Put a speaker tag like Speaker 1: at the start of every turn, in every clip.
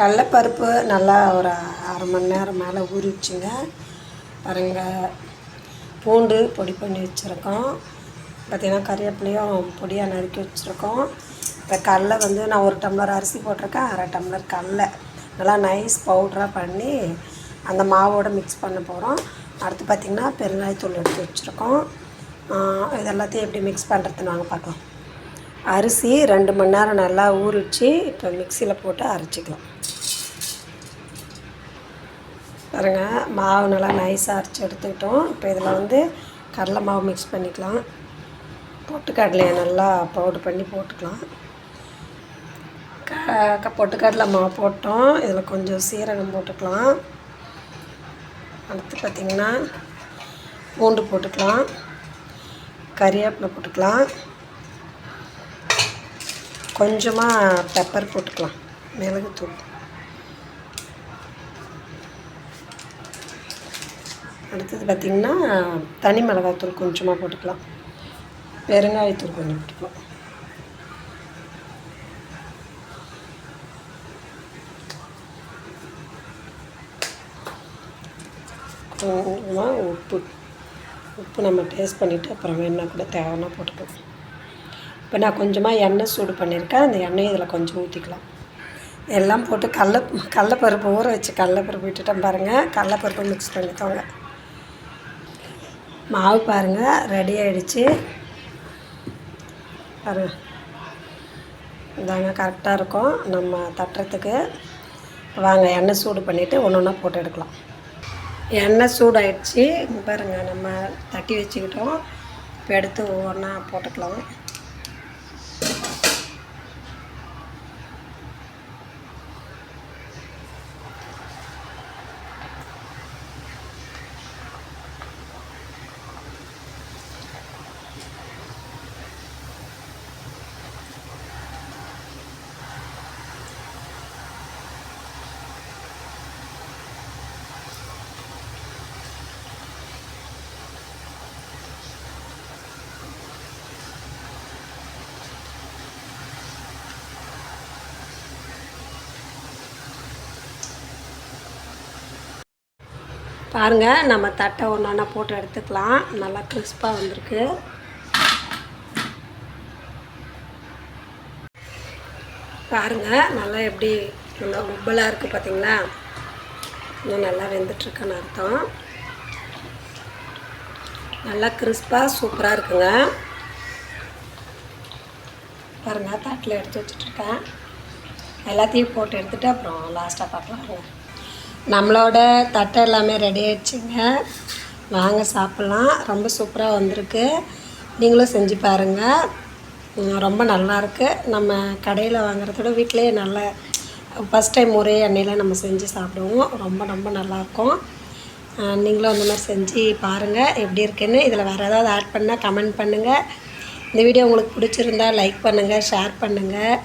Speaker 1: கடலப்பருப்பு நல்லா ஒரு அரை மணி நேரம் மேலே ஊறிடுச்சுங்க. பாருங்க. பூண்டு பொடி பண்ணி வச்சுருக்கோம். பார்த்திங்கன்னா கறிவேப்பிலையும் பொடியாக நறுக்கி வச்சுருக்கோம். இப்போ கடலை வந்து நான் ஒரு டம்ளர் அரிசி போட்டிருக்கேன். அரை டம்ளர் கடலை. நல்லா நைஸ் பவுட்ராக பண்ணி அந்த மாவோடு மிக்ஸ் பண்ண போகிறோம். அடுத்து பார்த்திங்கன்னா பெருங்காயத்தூள் எடுத்து வச்சுருக்கோம். இது எல்லாத்தையும் எப்படி மிக்ஸ் பண்ணுறதுன்னு வாங்க பார்க்கலாம். அரிசி ரெண்டு மணி நேரம் நல்லா ஊறிச்சு இப்போ மிக்சியில் போட்டு அரைச்சிக்கலாம். பாருங்கள் மாவு நல்லா நைஸாக அரைச்சி எடுத்துக்கிட்டோம். இப்போ இதில் வந்து கடலை மாவு மிக்ஸ் பண்ணிக்கலாம். பொட்டுக்கடலையை நல்லா பவுடர் பண்ணி போட்டுக்கலாம். க பொட்டுக்கடலை மாவு போட்டோம். இதில் கொஞ்சம் சீரகம் போட்டுக்கலாம். அடுத்து பார்த்திங்கன்னா பூண்டு போட்டுக்கலாம். கறிவேப்பிலை போட்டுக்கலாம். கொஞ்சமாக பெப்பர் போட்டுக்கலாம். மிளகுத்தூள். அடுத்தது பார்த்திங்கன்னா தனி மிளகாத்தூள் கொஞ்சமாக போட்டுக்கலாம். பெருங்காயத்தூள் கொஞ்சம் போட்டுக்கலாம். கொஞ்சமாக உப்பு. உப்பு நம்ம டேஸ்ட் பண்ணிவிட்டு அப்புறம் வேணா கூட தேவைன்னா போட்டுக்கலாம். இப்போ நான் கொஞ்சமாக எண்ணெய் சூடு பண்ணியிருக்கேன். அந்த எண்ணெயை இதில் கொஞ்சம் ஊற்றிக்கலாம். எல்லாம் போட்டு கடல கடலப்பருப்பு ஊற வச்சு கடலப்பருப்பு விட்டுட்டேன் பாருங்கள் கடலப்பருப்பு மிக்ஸ் பண்ணிக்கோங்க. மாவு பாருங்கள் ரெடி ஆகிடுச்சு பாரு இதாங்க கரெக்டாக இருக்கும். நம்ம தட்டுறதுக்கு. வாங்க எண்ணெய் சூடு பண்ணிவிட்டு ஒன்று ஒன்றா போட்டு எடுக்கலாம். எண்ணெய் சூடாயிடுச்சு. பாருங்கள் நம்ம தட்டி வச்சுக்கிட்டோம். இப்போ எடுத்து ஒவ்வொன்றா போட்டுக்கலாம். பாருங்கள் நம்ம தட்டை ஒன்று ஒன்றா போட்டு எடுத்துக்கலாம். நல்லா கிறிஸ்பாக வந்திருக்கு. பாருங்கள் நல்லா எப்படி நல்லா உப்பலாக இருக்குது பார்த்தீங்களா இன்னும் நல்லா வெந்துட்டுருக்குன்னு அர்த்தம். நல்லா கிறிஸ்பாக சூப்பராக இருக்குங்க. பாருங்கள் தட்டில் எடுத்து வச்சுட்ருக்கேன் எல்லாத்தையும் போட்டு எடுத்துகிட்டு அப்புறம் லாஸ்ட்டாக பார்க்கலாம் நம்மளோட தட்டை எல்லாமே ரெடி ஆயிடுச்சுங்க. வாங்க சாப்பிட்லாம். ரொம்ப சூப்பராக வந்திருக்கு. நீங்களும் செஞ்சு பாருங்கள் ரொம்ப நல்லாயிருக்கு நம்ம கடையில் வாங்குறதோட வீட்டிலேயே நல்ல ஃபஸ்ட் டைம் ஒரே எண்ணெயில் நம்ம செஞ்சு சாப்பிடுவோம். ரொம்ப ரொம்ப நல்லாயிருக்கும் நீங்களும் அந்த மாதிரி செஞ்சு பாருங்கள் எப்படி இருக்குன்னு. இதில் வேறு ஏதாவது ஆட் பண்ணால் கமெண்ட் பண்ணுங்கள் இந்த வீடியோ உங்களுக்கு பிடிச்சிருந்தா லைக் பண்ணுங்கள் ஷேர் பண்ணுங்கள்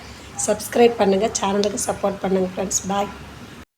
Speaker 1: சப்ஸ்கிரைப் பண்ணுங்கள் சேனலுக்கு சப்போர்ட் பண்ணுங்கள் ஃப்ரெண்ட்ஸ் பாய்